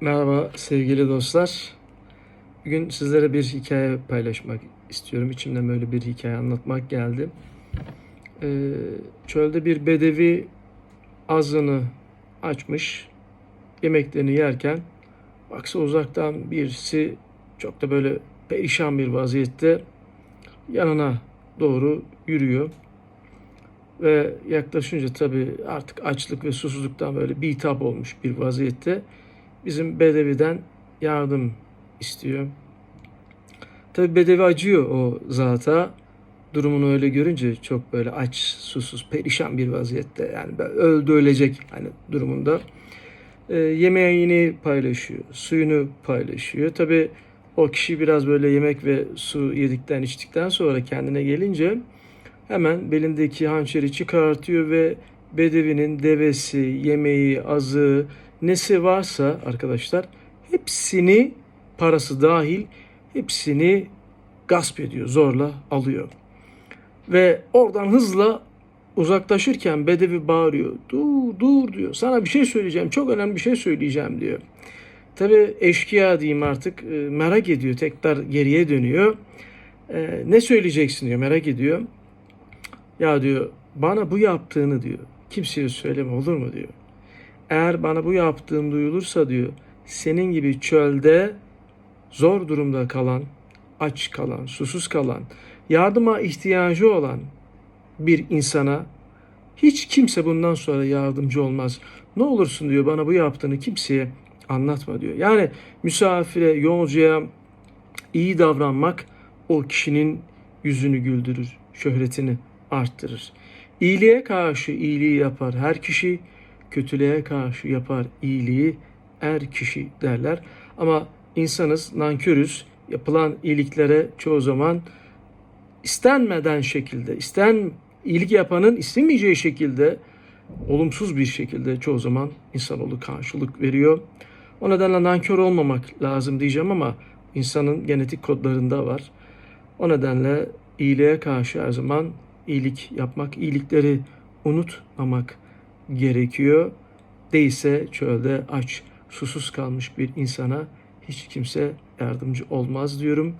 Merhaba sevgili dostlar. Bugün sizlere bir hikaye paylaşmak istiyorum. İçimden böyle bir hikaye anlatmak geldi. Ee, çölde bir bedevi ağzını açmış. Yemeklerini yerken baksa uzaktan birisi çok da böyle perişan bir vaziyette yanına doğru yürüyor. Ve yaklaşınca tabii artık açlık ve susuzluktan böyle bitap olmuş bir vaziyette bizim Bedevi'den yardım istiyor. Tabi Bedevi acıyor o zata. Durumunu öyle görünce çok böyle aç, susuz, perişan bir vaziyette. Yani öldü ölecek hani durumunda. E, yemeğini paylaşıyor, suyunu paylaşıyor. Tabi o kişi biraz böyle yemek ve su yedikten içtikten sonra kendine gelince hemen belindeki hançeri çıkartıyor ve Bedevi'nin devesi, yemeği, azığı, nesi varsa arkadaşlar hepsini parası dahil hepsini gasp ediyor, zorla alıyor. Ve oradan hızla uzaklaşırken Bedevi bağırıyor. Dur dur diyor. Sana bir şey söyleyeceğim. Çok önemli bir şey söyleyeceğim diyor. Tabi eşkıya diyeyim artık e, merak ediyor. Tekrar geriye dönüyor. E, ne söyleyeceksin diyor merak ediyor. Ya diyor bana bu yaptığını diyor kimseye söyleme olur mu diyor. Eğer bana bu yaptığın duyulursa diyor senin gibi çölde zor durumda kalan, aç kalan, susuz kalan, yardıma ihtiyacı olan bir insana hiç kimse bundan sonra yardımcı olmaz. Ne olursun diyor bana bu yaptığını kimseye anlatma diyor. Yani misafire, yolcuya iyi davranmak o kişinin yüzünü güldürür, şöhretini arttırır. İyiliğe karşı iyiliği yapar her kişi, kötülüğe karşı yapar iyiliği er kişi derler. Ama insanız, nankörüz. Yapılan iyiliklere çoğu zaman istenmeden şekilde, isten iyilik yapanın istemeyeceği şekilde olumsuz bir şekilde çoğu zaman insanoğlu karşılık veriyor. O nedenle nankör olmamak lazım diyeceğim ama insanın genetik kodlarında var. O nedenle iyiliğe karşı her zaman iyilik yapmak, iyilikleri unutmamak gerekiyor. Değilse çölde aç, susuz kalmış bir insana hiç kimse yardımcı olmaz diyorum.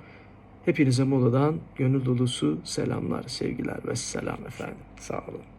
Hepinize Muğla'dan gönül dolusu selamlar, sevgiler ve selam efendim. Sağ olun.